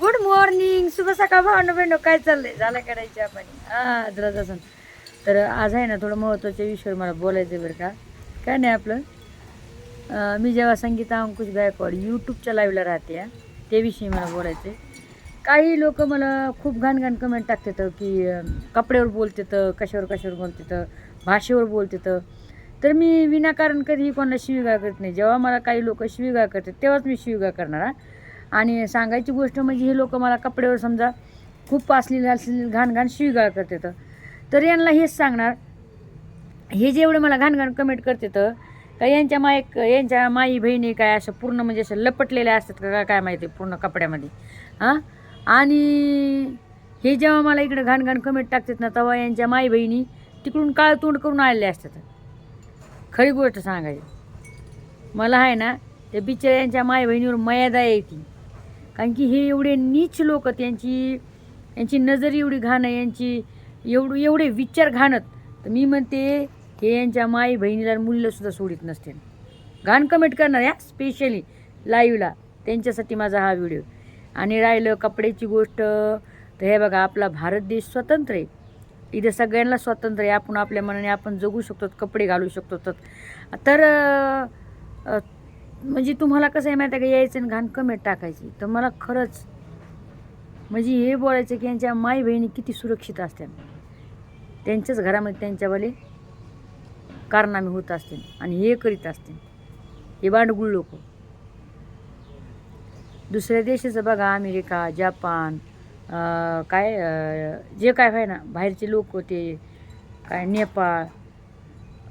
Good morning शुभ सकाळ भावंड बहिण काय चाललंय? झालं करायची आपण? हां जरा तर आज आहे ना थोडं महत्त्वाच्या विषयावर मला बोलायचं आहे बरं का. काय नाही आपलं? मी जेव्हा संगीता अंकुश गायकवाड यूट्यूबच्या लाईव्हला राहते त्याविषयी मला बोलायचं आहे काही लोक मला खूप घाणघाण कमेंट टाकतात की कपड्यावर बोलतात कशावर कशावर बोलतात भाषेवर बोलतात. तर मी विनाकारण कधीही कोणाला शिवीगाळ करत नाही. जेव्हा मला काही लोक शिवीगाळ करतात तेव्हाच मी शिवीगाळ करणार हा. आणि सांगायची गोष्ट म्हणजे हे लोक मला कपड्यावर समजा खूप असलेले असलेले घाण घाण शिवीगाळ करतात. तर यांना हेच सांगणार हे जेवढे मला घाणघाण कमेंट कमेंट करतात का यांच्या माय यांच्या माई बहिणी काय असं पूर्ण म्हणजे असं लपटलेल्या असतात का काय- काय माहिती पूर्ण कपड्यामध्ये. हां? आणि हे जेव्हा मला इकडे घाणघाण कमेंट टाकतात ना तेव्हा यांच्या माई बहिणी तिकडून काळ तोंड करून आलेले असतात. खरी गोष्ट सांगायची. मला आहे ना त्या बिचाऱ्यांच्या माय बहिणीवर मर्यादा येते कारण की हे एवढे नीच लोक त्यांची यांची नजर एवढी घाण आहे यांची एवढं एवढे विचार घाणत. तर मी म्हणते हे यांच्या माई बहिणीला मूल्यसुद्धा सोडित नसते घाण कमेंट करणार या स्पेशली लाईव्हला त्यांच्यासाठी माझा हा व्हिडिओ आणि राहिलं कपड्याची गोष्ट तर हे बघा आपला भारत देश स्वतंत्र आहे. इथे सगळ्यांना स्वातंत्र्य आहे. आपण आपल्या मनाने आपण जगू शकतो कपडे घालू शकतो. तर तर म्हणजे तुम्हाला कसं आहे माहिती का? यायचं आणि घाण कमेंट टाकायची. तर मला खरंच म्हणजे हे बोलायचं की यांच्या माई बहिणी किती सुरक्षित असतात. त्यांच्याच घरामध्ये त्यांच्यावाले कारनामे होत असतील आणि हे करीत असतील हे बांडगुळ लोक. दुसऱ्या देशाचं बघा अमेरिका जपान काय जे काय आहे ना बाहेरचे लोक होते काय नेपाळ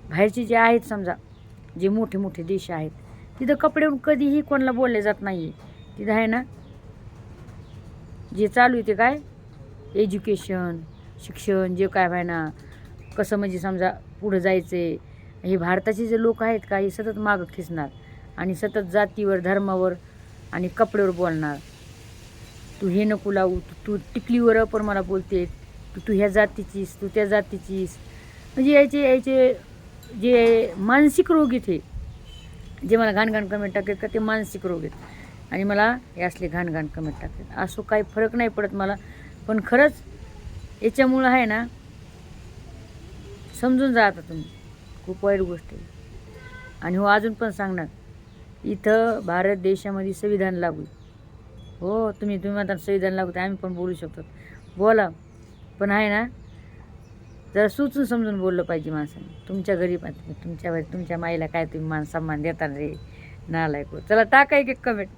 बाहेरचे जे आहेत समजा जे मोठे मोठे देश आहेत तिथं कपडे कधीही कोणाला बोलले जात नाही तिथं आहे ना जे चालू आहे ते काय? एज्युकेशन शिक्षण जे काय आहे ना कसं म्हणजे समजा पुढं जायचं आहे हे भारताचे जे लोक आहेत का हे सतत मागं खेचणार आणि सतत जातीवर धर्मावर आणि कपड्यावर बोलणार. तू हे नको लावू तू तू टिकलीवर पण मला बोलते तू तू ह्या जातीचीस तू त्या जातीचीस. म्हणजे याचे याचे जे मानसिक रोग इथे जे मला घाणघाण कमेंट टाकतात का ते मानसिक रोग आहेत. आणि मला हे असले घाणघाण कमेंट टाकतात. असो काही फरक नाही पडत मला. पण खरंच याच्यामुळं आहे ना समजून जा आता तुम्ही. खूप वाईट गोष्ट आहे. आणि हो अजून पण सांगणार. इथं भारत देशामध्ये संविधान लागू हो तुम्ही तुम्ही आता संविधान लागू ते आम्ही पण बोलू शकतो. बोला. पण आहे ना जरा सुचून समजून बोललं पाहिजे माणसाने. तुमच्या घरी पण तुमच्या तुमच्या माईला काय तुम्ही मान सन्मान देता रे? नालायक हो. चला टाका एक एक कमेंट